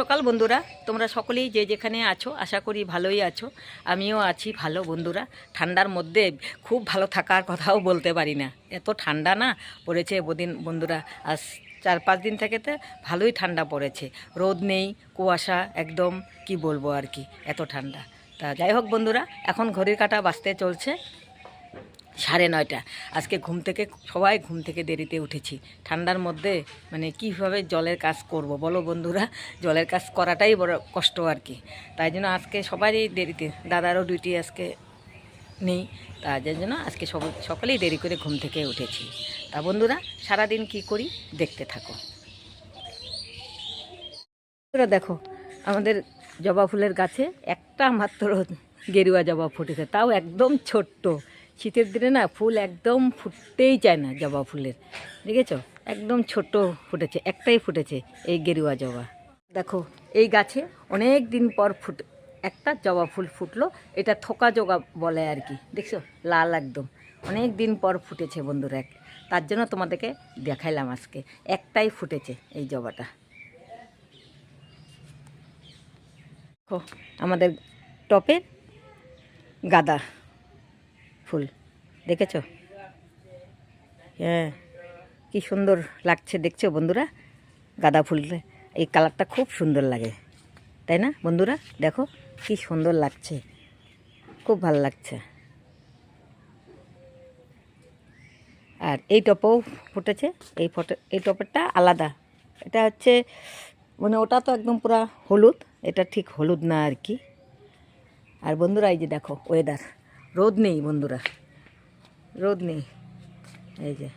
সকাল বন্ধুরা। তোমরা সকলেই যে যেখানে আছো, আশা করি ভালোই আছো। আমিও আছি ভালো বন্ধুরা। ঠান্ডার মধ্যে খুব ভালো থাকার কথাও বলতে পারি না। এত ঠান্ডা না পড়েছে বদিন বন্ধুরা। আজ চার পাঁচ দিন থেকে তো ভালোই ঠান্ডা পড়েছে। রোদ নেই, কুয়াশা একদম, কি বলব আর কি, এত ঠান্ডা। তা যাই হোক বন্ধুরা, এখন ঘড়ির কাটা বাঁচতে চলছে। সাড়ে নয়টা। আজকে ঘুম থেকে, সবাই ঘুম থেকে দেরিতে উঠেছি। ঠান্ডার মধ্যে মানে কীভাবে জলের কাজ করব বলো বন্ধুরা? জলের কাজ করাটাই বড় কষ্ট আর কি। তাই জন্য আজকে সবারই দেরিতে, দাদারও ডিউটি আজকে নেই। তা যার জন্য আজকে সব, সকালেই দেরি করে ঘুম থেকে উঠেছি। তা বন্ধুরা, সারাদিন কি করি দেখতে থাকো। বন্ধুরা দেখো, আমাদের জবা ফুলের গাছে একটা মাত্র গেরুয়া জবা ফুটেছে, তাও একদম ছোট্ট। শীতের দিনে না ফুল একদম ফুটতেই চায় না জবা ফুলের। দেখেছ? একদম ছোট ফুটেছে, একটাই ফুটেছে এই গেরুয়া জবা। দেখো, এই গাছে অনেক দিন পর ফুট, একটা জবা ফুল ফুটলো, এটা থোকা জবা বলে আর কি। দেখছ? লাল একদম। অনেক দিন পর ফুটেছে বন্ধুরা এক। তার জন্য তোমাদেরকে দেখাইলাম আজকে। একটাই ফুটেছে এই জবাটা। আমাদের টপের গাদা। ফুল। দেখেছ? হ্যাঁ। কি সুন্দর লাগছে, দেখছ বন্ধুরা? গাঁদা ফুল। এই কালারটা খুব সুন্দর লাগে। তাই না বন্ধুরা? দেখো, কি সুন্দর লাগছে। খুব ভালো লাগছে। আর এই টপও ফুটেছে। এই ফটো, এই টপেরটা আলাদা। এটা হচ্ছে মানে ওটা তো একদম পুরা হলুদ। এটা ঠিক হলুদ না আর কি। আর বন্ধুরা, এই যে দেখো ওয়েদার রোদ নেই, বন্ধুরা। রোদ নেই। এই যে।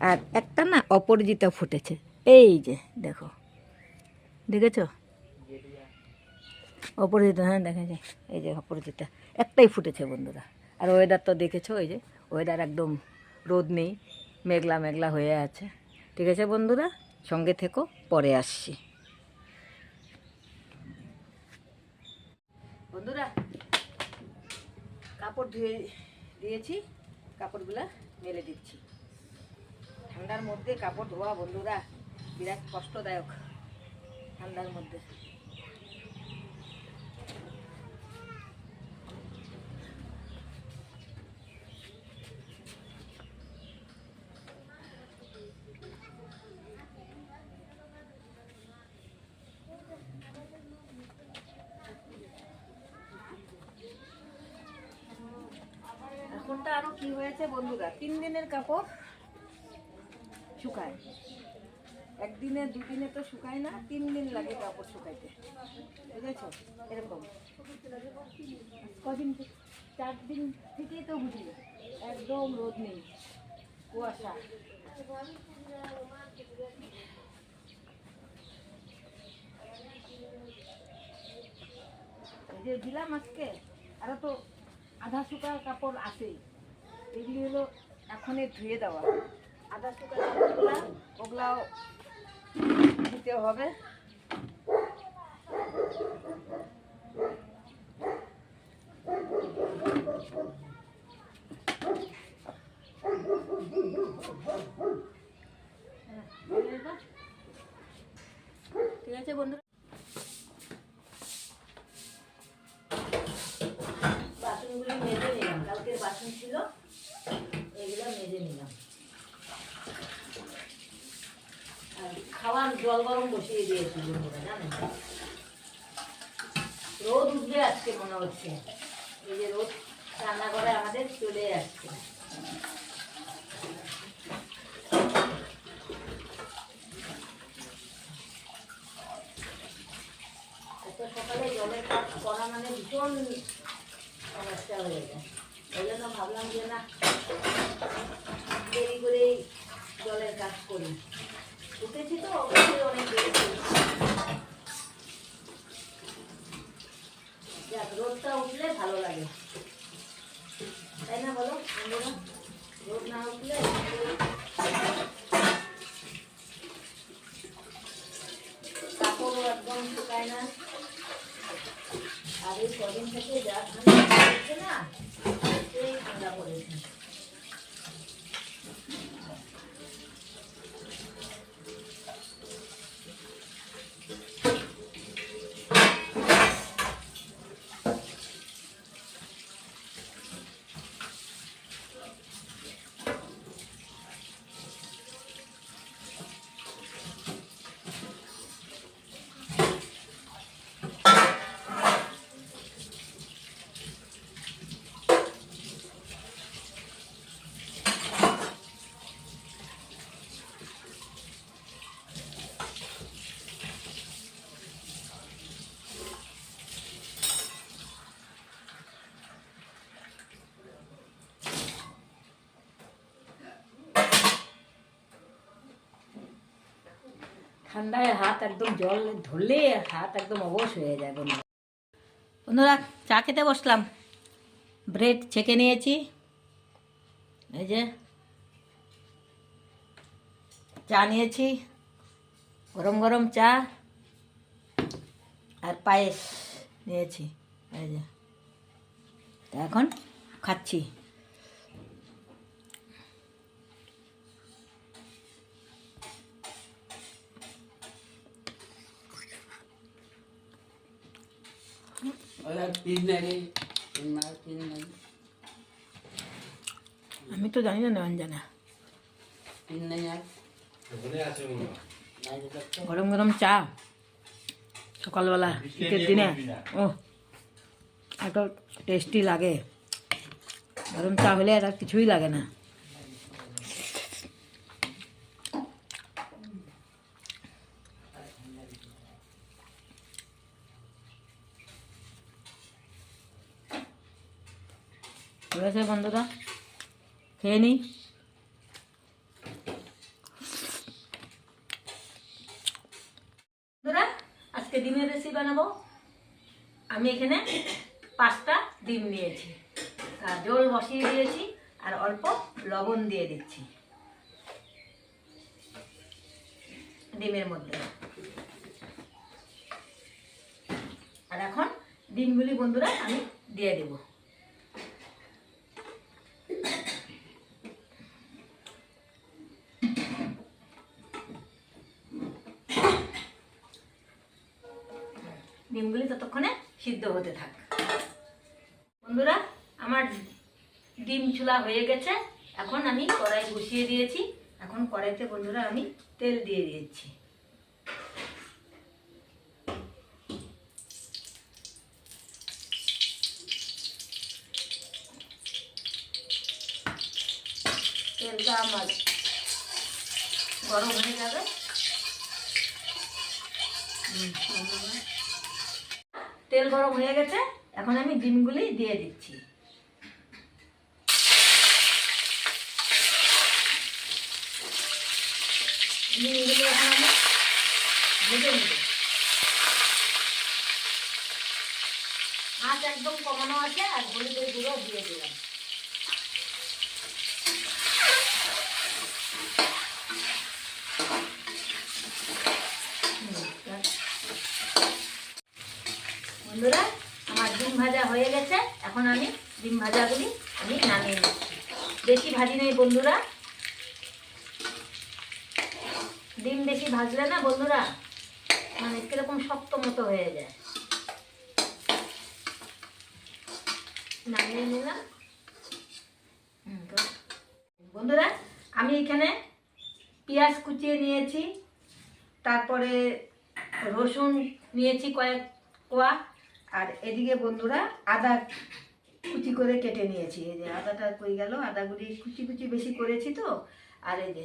আর একটা না অপরাজিতা ফুটেছে। এই যে, দেখো। দেখেছ? অপরাজিতা হ্যাঁ দেখা যায়। এই যে অপরাজিতা। একটাই ফুটেছে, বন্ধুরা। আর ওয়েদার তো দেখেছ, এই যে। ওয়েদার একদম রোদ নেই। মেঘলা মেঘলা হয়ে আছে। ঠিক আছে, বন্ধুরা? সঙ্গে থেকো, পরে আসছি বন্ধুরা কাপড় ধুয়ে দিয়েছি, কাপড়গুলা মেলে দিচ্ছি। ঠান্ডার মধ্যে কাপড় ধোয়া বন্ধুরা বিরাট কষ্টদায়ক ঠান্ডার মধ্যে এখনটা আরও কি হয়েছে বন্ধুরা? তিন দিনের কাপড় শুকায়। একদিনে, দুদিনে তো শুকায় না, তিন দিন লাগে কাপড় শুকাইতে। বুঝেছ? এরকম। কদিন চার দিন থেকেই তো বুঝি একদম রোদ নেই। কুয়াশা। যে দিলাম আজকে, আরও তো আধা শুকা কাপড় আছেই। এগুলি হলো এখনই ধুয়ে দেওয়া। আধা শুকা কাপড়গুলা ওগুলাও দিতে হবে। হ্যাঁ, ঠিক আছে বন্ধুরা বাসনগুলি মেজে নিলাম কালকের বাসন ছিল এগুলো মেজে নিলাম আর খাওয়ার জল গরম বসিয়ে দিয়েছি বন্ধুরা, জানেন? রোদ উঠবে আজকে মনে হচ্ছে। এই যে রোদ রান্নাঘরে আমাদের চলে আসছে। সকালে জলের কাজ করা মানে ভীষণ সমস্যা হয়ে যায়। ওই জন্য ভাবলাম যে না, দেরি করেই জলের কাজ করি। উঠেছি তো অবশ্যই অনেক দেরি করেছি যাক রোদটা উঠলে ভালো লাগে তাই না বলো বন্ধুরা রোদ না উঠলে কাপড়ও একদম শুকায় না আর এই কদিন থেকে যা ঠান্ডা পড়েছে না সেই ঠান্ডা পড়েছে। ঠান্ডায় হাত একদম জল ধরলে হাত একদম অবশ হয়ে যায় বন্ধুরা। বন্ধুরা, চা খেতে বসলাম। ব্রেড ছেঁকে নিয়েছি। এই যে চা নিয়েছি, গরম গরম চা আর পায়েস নিয়েছি। এই যে এখন খাচ্ছি ওরা তিন নাকি তিন মাস তিন নাকি আমি তো জানি না নেওয়ান জানা। গরম গরম চা। সকালবেলা শীতের দিনে। ও এত টেস্টি লাগে। গরম চা হলে আর কিছুই লাগে না। আছে বন্ধুরা। খেয়ে নিই বন্ধুরা, আজকে ডিমের রেসিপি বানাবো। আমি এখানে পাঁচটা ডিম নিয়েছি। আর জল বসিয়ে দিয়েছি আর অল্প লবণ দিয়ে দিচ্ছি। ডিমের মধ্যে। আর এখন ডিমগুলি বন্ধুরা আমি দিয়ে দেব। ডিমগুলি ততক্ষণে সিদ্ধ হতে থাক। বন্ধুরা, আমার ডিম চুলা হয়ে গেছে। এখন আমি কড়াই বসিয়ে দিয়েছি। এখন কড়াইতে বন্ধুরা আমি তেল দিয়ে দিয়েছি তেলটা আমার গরম হয়ে যাবে। তেল গরম হয়ে গেছে, এখন আমি ডিমগুলি দিয়ে দিচ্ছি। ডিমগুলি এখন আমি আঁচ একদম কমানো আছে, আর হলুদের গুঁড়ো দিয়ে দিলাম হুম, ব্যাস। বন্ধুরা, আমার ডিম ভাজা হয়ে গেছে। এখন আমি ডিম ভাজাগুলি আমি নামিয়ে নিচ্ছি। বেশি ভাজি নেই বন্ধুরা। ডিম বেশি ভাজলে না বন্ধুরা মানে কীরকম শক্ত মতো হয়ে যায়। নামিয়ে নিলাম। বন্ধুরা, আমি এখানে পেঁয়াজ কুচিয়ে নিয়েছি, তারপরে রসুন নিয়েছি কয়েক কোয়া। আর এদিকে বন্ধুরা আদা কুচি করে কেটে নিয়েছি। এই যে আদাটা কই গেল, আদাগুলি কুচি কুচি বেশি করেছি তো, আর এই যে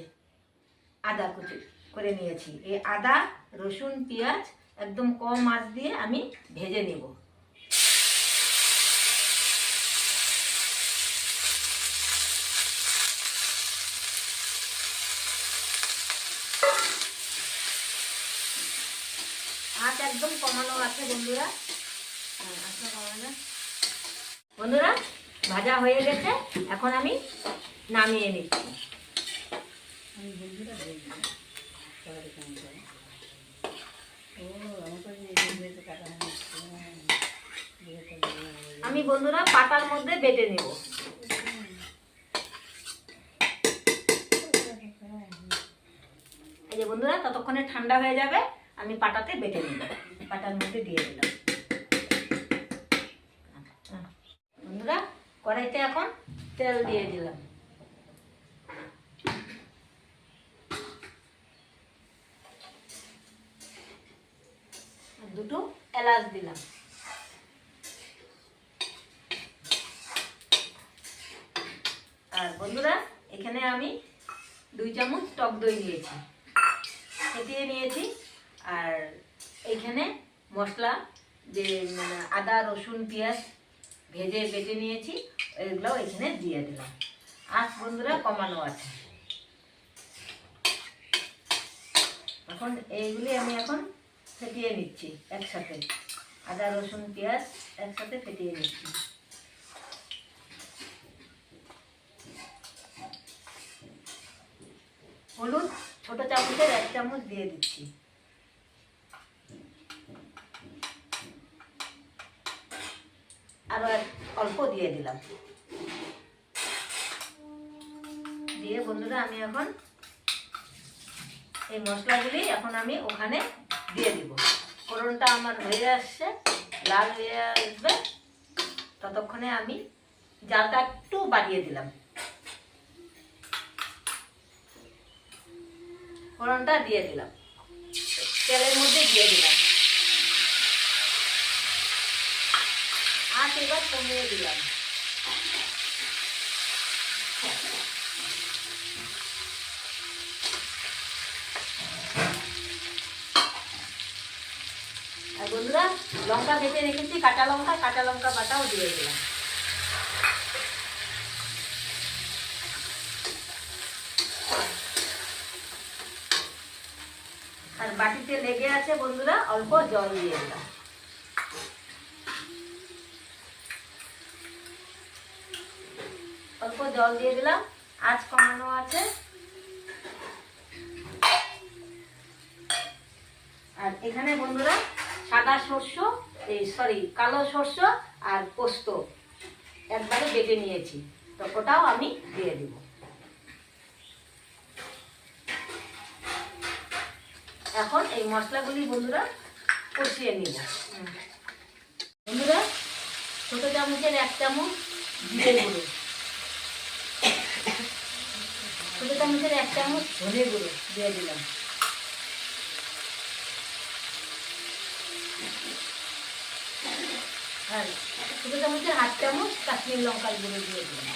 আদা কুচি করে নিয়েছি। এই আদা, রসুন, পেঁয়াজ একদম কম আঁচ দিয়ে আমি ভেজে নেব। আঁচ একদম কমানো আছে বন্ধুরা। বন্ধুরা, ভাজা হয়ে গেছে। এখন আমি নামিয়ে নিচ্ছি। আমি বন্ধুরা পাতার মধ্যে বেটে নেব। এই যে বন্ধুরা, ততক্ষণে ঠান্ডা হয়ে যাবে। আমি পাটাতে বেটে নেব। পাটার মধ্যে দিয়ে দিলাম বন্ধুরা কড়াইতে এখন তেল দিয়ে দিলাম। দুটো এলাচ দিলাম। আর বন্ধুরা, এখানে আমি দুই চামচ টক দই নিয়েছি। ফেটিয়ে নিয়েছি। আর এইখানে মশলা, যে মানে আদা, রসুন, পেঁয়াজ ভেজে বেটে নিয়েছি। এগুলো এখানে দিয়ে দিলাম। আজ বন্ধুরা কমানো আছে। এখন এইগুলি আমি এখন ফেটিয়ে নিচ্ছি একসাথে। আদা, রসুন, পেঁয়াজ একসাথে ফেটিয়ে নিচ্ছি। হলুদ, ছোট চামচের এক চামচ দিয়ে দিচ্ছি। আরও এক অল্প দিয়ে দিলাম। দিয়ে বন্ধুরা, আমি এখন এই মশলাগুলি এখন আমি ওখানে দিয়ে দিব। ফোড়নটা আমার হয়ে আসছে, লাল হয়ে আসবে। ততক্ষণে আমি জালটা একটু বাড়িয়ে দিলাম। ফোড়নটা দিয়ে দিলাম। তেলের মধ্যে দিয়ে দিলাম। আঁচ এবার কমিয়ে দিলাম। আর বন্ধুরা, লঙ্কা কেটে রেখেছি, কাঁচা লঙ্কা কাঁচা লঙ্কা বাটাও দিয়ে দিলাম। আর বাটিতে লেগে আছে বন্ধুরা, অল্প জল দিয়ে দিলাম। অল্প জল দিয়ে দিলাম। আঁচ কমানো আছে। আর এখানে বন্ধুরা সাদা শস্য এই সরি কালো শস্য আর পোস্ত একবারে বেটে নিয়েছি। তো ওটাও আমি দিয়ে দিব। এখন এই মশলাগুলি বন্ধুরা কষিয়ে নিব। বন্ধুরা ছোট চামচের এক চামচ জিরে গুঁড়ো ছোট চামচের এক চামচ ধনে গুঁড়ো দিয়ে দিলাম। আর ছোট চামচের হাফ চামচ কাশ্মীর লঙ্কার গুঁড়ো দিয়ে দিলাম।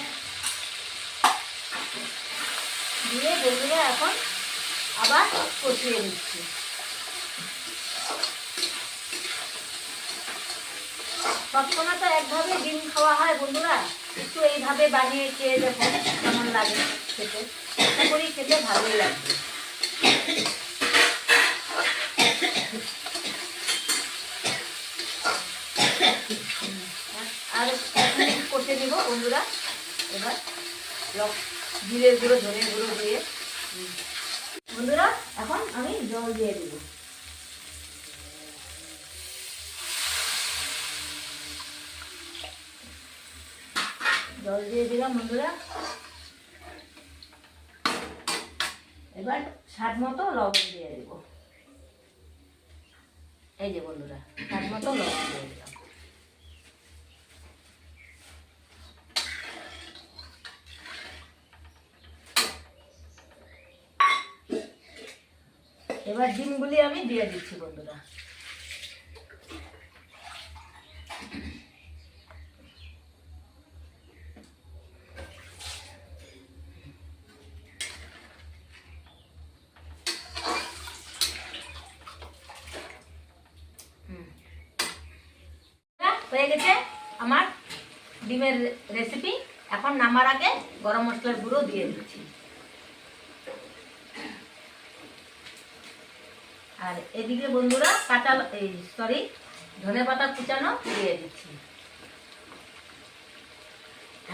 দিয়ে বন্ধুরা এখন আবার কষিয়ে নিচ্ছি। সবসময় তো একভাবে ডিম খাওয়া হয় বন্ধুরা একটু এইভাবে বানিয়ে খেয়ে দেখো কেমন লাগে খেতে। আশা করি খেতে ভালোই লাগবে। আর কষে নিব বন্ধুরা। এবার জিরের গুঁড়ো, ধনের গুঁড়ো দিয়ে। বন্ধুরা, এখন আমি জল দিয়ে দিব। জল দিয়ে দিলাম বন্ধুরা। এবার স্বাদ মতো লবণ দিয়ে দেব। এই যে বন্ধুরা, স্বাদ মতো লবণ দিয়ে দিলাম। এবার ডিমগুলি আমি দিয়ে দিচ্ছি বন্ধুরা হুম। হয়ে গেছে আমার ডিমের রেসিপি এখন নামার আগে গরম মশলার গুঁড়ো দিয়ে দিচ্ছি। আর এদিকে বন্ধুরা কাঁচা, এই সরি ধনে পাতা কুচানো দিয়ে দিচ্ছি।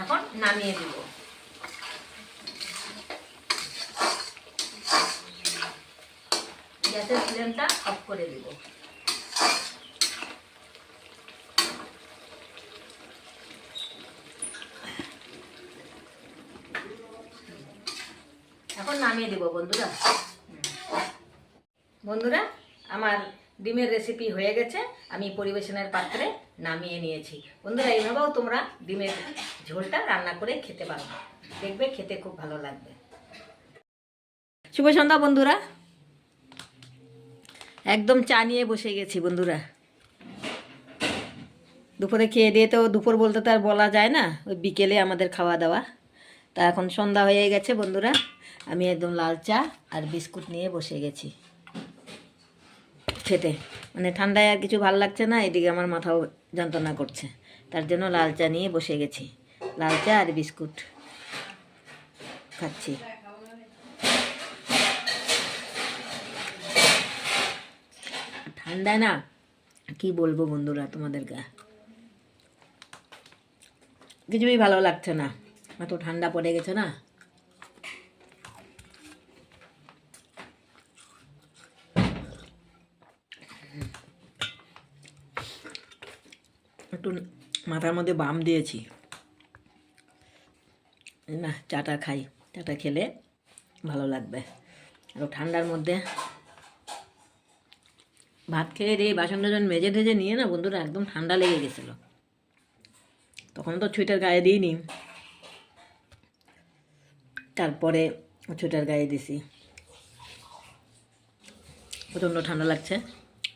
এখন নামিয়ে দিব। গ্যাসের ফ্লেমটা অফ করে দিব এখন নামিয়ে দিব, বন্ধুরা। বন্ধুরা, আমার ডিমের রেসিপি হয়ে গেছে। আমি পরিবেশনের পাত্রে নামিয়ে নিয়েছি। বন্ধুরা, এইভাবেও তোমরা ডিমের ঝোলটা রান্না করে খেতে পারো। দেখবে খেতে খুব ভালো লাগবে। শুভ সন্ধ্যা, বন্ধুরা। একদম চা নিয়ে বসে গেছি, বন্ধুরা। দুপুরে খেয়ে দিয়ে তো দুপুর বলতে তো আর বলা যায় না। ওই বিকেলে আমাদের খাওয়া দাওয়া। তা এখন সন্ধ্যা হয়ে গেছে, বন্ধুরা। আমি একদম লাল চা আর বিস্কুট নিয়ে বসে গেছি। খেতে। মানে ঠান্ডায় আর কিছু ভালো লাগছে না, এদিকে আমার মাথাও যন্ত্রণা করছে। তার জন্য লাল চা নিয়ে বসে গেছি। লাল চা আর বিস্কুট খাচ্ছি। ঠান্ডায় না, কি বলব বন্ধুরা তোমাদেরকে কিছুই ভালো লাগছে না। এত ঠান্ডা পড়ে গেছে না। একটু মাথার মধ্যে বাম দিয়েছি। না, চাটা খাই। চাটা খেলে ভালো লাগবে। আর ঠান্ডার মধ্যে ভাত খেয়ে দিয়ে বাসন টাসন মেজে টেজে নিয়ে না বন্ধুরা একদম ঠান্ডা লেগে গেছিল। তখন তো ছুইটার গায়ে দিইনি। তারপরে ছুইটার গায়ে দিছি। প্রচণ্ড ঠান্ডা লাগছে,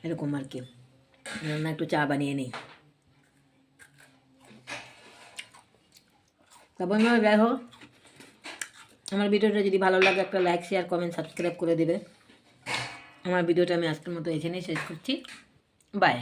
এরকম আর কি। না একটু চা বানিয়ে নিই। তারপর দেখো আমার ভিডিওটা যদি ভালো লাগে, একটা লাইক শেয়ার কমেন্ট সাবস্ক্রাইব করে দেবে। আমার ভিডিওটা আমি আজকের মতো এখানেই শেষ করছি। বাই